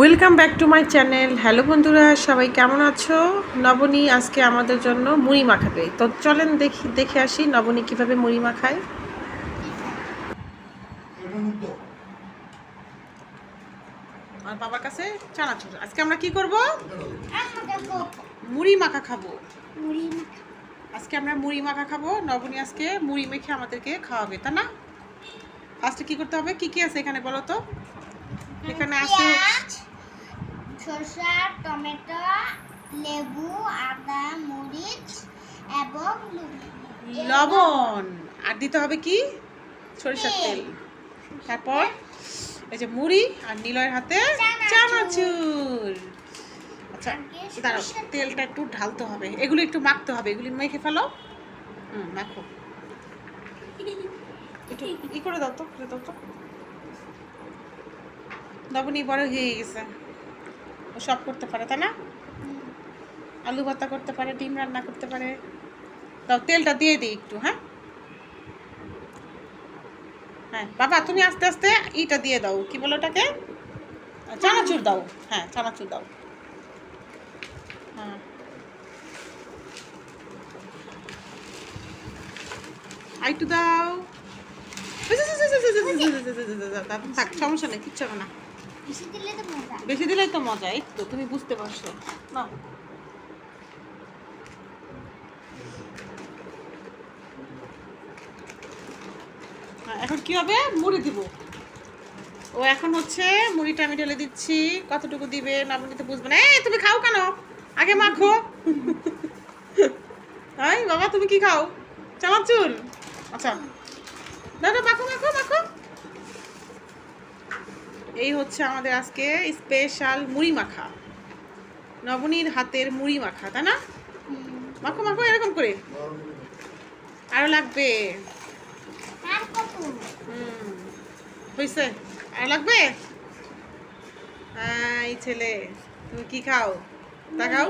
Welcome back to my channel hello বন্ধুরা, সবাই কেমন আছো? নবনী আজকে আমাদের জন্য মুড়ি মাখাবে। তো চলেন দেখি, দেখে আসি নবনী কীভাবে মুড়ি মাখায়। আর বাবার কাছে চানাচুর। আজকে আমরা কি করব? মুড়ি মাখা খাব। আজকে আমরা মুড়ি মাখা খাব। নবনী আজকে মুড়ি মেখে আমাদেরকে খাওয়াবে তা না? ফার্স্টে কি করতে হবে? কি কি আছে এখানে বলো তো? এখানে আছে টমেটো লেবু আদা মরিচ এবং লবণ। আর দিতে হবে কি? সরিষার তেল। তারপর এই যে মুড়ি আর নিলয়ের হাতে চানাচুর। আচ্ছা দাঁড়াও তেলটা একটু ঢালতে হবে। এগুলো একটু মাখতে হবে। এগুলি মেখে ফেলো। হুম মাখো। একটু ই করে দাও তো করে দাও তো। নবনী বড় হয়ে গেছে। ও সব করতে পারে তাই না আলু ভর্তা করতে পারে ডিম রান্না করতে পারে দাও তেলটা দিয়ে দিই একটু হ্যাঁ হ্যাঁ বাবা তুমি আস্তে আস্তে ইটা দিয়ে দাও কি বলো ওটাকে চানাচুর দাও হ্যাঁ চানাচুর দাও হ্যাঁ দাও থাক সমস্যা নেই কিচ্ছু হবে না বেশি দিলে তো মজা। এই তো তুমি বুঝতে পারছ। না। হ্যাঁ, এখন কি হবে? মুড়ি দিব। ও এখন হচ্ছে মুড়িটা আমি ঢেলে দিচ্ছি। কতটুকু দিবে না আপনি তো বুঝবে না। এই তুমি খাও কেন? আগে মাখো। তাই বাবা তুমি কি খাও? চানাচুর? আচ্ছা। না মাখো মাখো মাখো। এই হচ্ছে আমাদের আজকে স্পেশাল মুড়ি মাখা। নবনীর হাতের মুড়ি মাখা তাই না? মাখো মাখো এরকম করে। আরও লাগবে। হয়েছে আর লাগবে? হ্যাঁ, এই ছেলে তুমি কি খাও? তা খাও?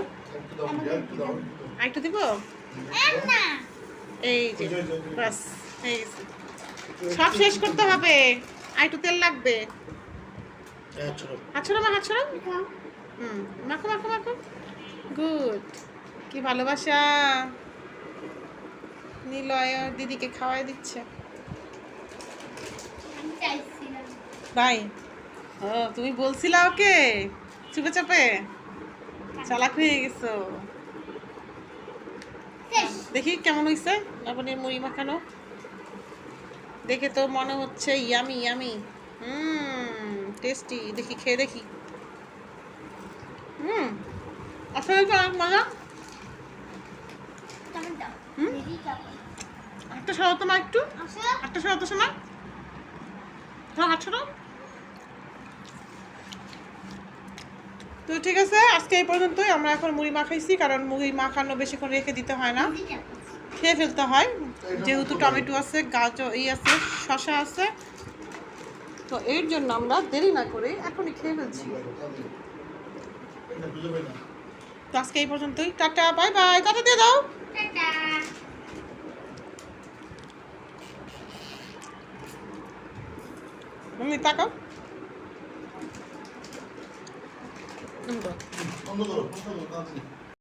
আর একটু দিব? এই যে এই সব শেষ করতে হবে। আর একটু তেল লাগবে। হাত ছড়ো মা হাত ছড়ো হুম মাখো মাখো মাখো। গুড কি ভালোবাসা। নিলয় দিদিকে খাওয়াই দিচ্ছে। ভাই ও তুমি বলছিলা ওকে? চুপে চাপে। চালাক হয়ে গেছো। দেখি কেমন হয়েছে লবণের মুড়ি মাখানো। দেখে তো মনে হচ্ছে ইয়ামি ইয়ামি। হুম। টেস্টি দেখি খেয়ে দেখি। হুম আসলে তো অনেক মজা একটা? সরাও তোমার একটু একটা সরাও তো হাত সরাও তো ঠিক আছে আজকে এই পর্যন্তই। আমরা এখন মুড়ি মাখাইছি কারণ মুড়ি মাখানো বেশিক্ষণ রেখে দিতে হয় না। খেয়ে ফেলতে হয়। যেহেতু টমেটো আছে গাজর এই আছে শশা আছে তো এর জন্য আমরা দেরি না করে এখনই খেয়ে ফেলছি। তো আজকে এই পর্যন্তই। Tata, bye bye. টাটা দিয়ে দাও। মম্মি, তাকাও। করো করো